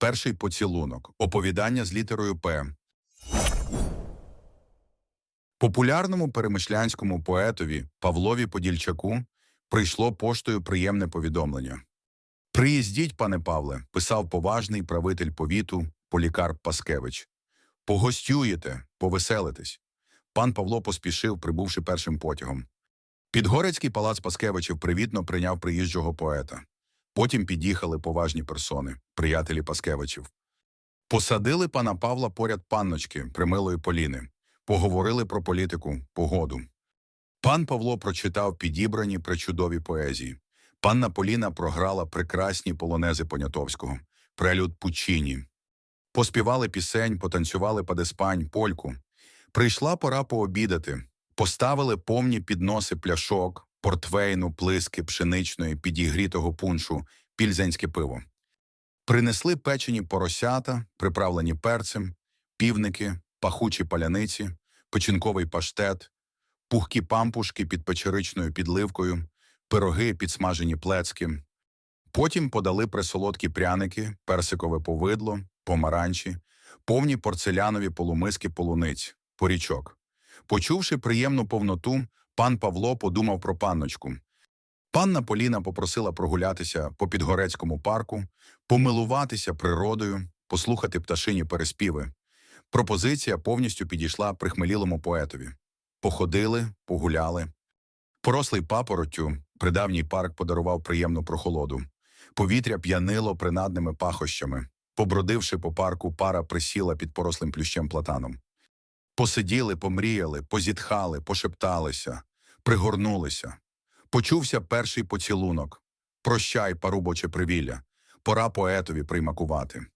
Перший поцілунок. Оповідання з літерою П. Популярному перемишлянському поетові Павлові Подільчаку прийшло поштою приємне повідомлення. Приїздіть, пане Павле, писав поважний правитель повіту Полікарп Паскевич. Погостюєте, повеселитесь. Пан Павло поспішив, прибувши першим потягом. Підгорецький палац Паскевичів привітно прийняв приїжджого поета. Потім під'їхали поважні персони, приятелі Паскевичів. Посадили пана Павла поряд панночки, примилої Поліни. Поговорили про політику, погоду. Пан Павло прочитав підібрані причудові поезії. Панна Поліна програла прекрасні полонези Понятовського, прелюд Пучині. Поспівали пісень, потанцювали падеспань, польку. Прийшла пора пообідати. Поставили повні підноси пляшок, портвейну, плиски, пшеничної, підігрітого пуншу, пільзенське пиво. Принесли печені поросята, приправлені перцем, півники, пахучі паляниці, печінковий паштет, пухкі пампушки під печеричною підливкою, пироги, підсмажені плецки. Потім подали присолодкі пряники, персикове повидло, помаранчі, повні порцелянові полумиски полуниць, порічок. Почувши приємну повноту, пан Павло подумав про панночку. Панна Поліна попросила прогулятися по Підгорецькому парку, помилуватися природою, послухати пташині переспіви. Пропозиція повністю підійшла прихмелілому поетові. Походили, погуляли. Порослий папороттю, придавній парк подарував приємну прохолоду. Повітря п'янило принадними пахощами. Побродивши по парку, пара присіла під порослим плющем платаном. Посиділи, помріяли, позітхали, пошепталися, пригорнулися. Почувся перший поцілунок. Прощай, парубоче привілля, пора поетові приймакувати.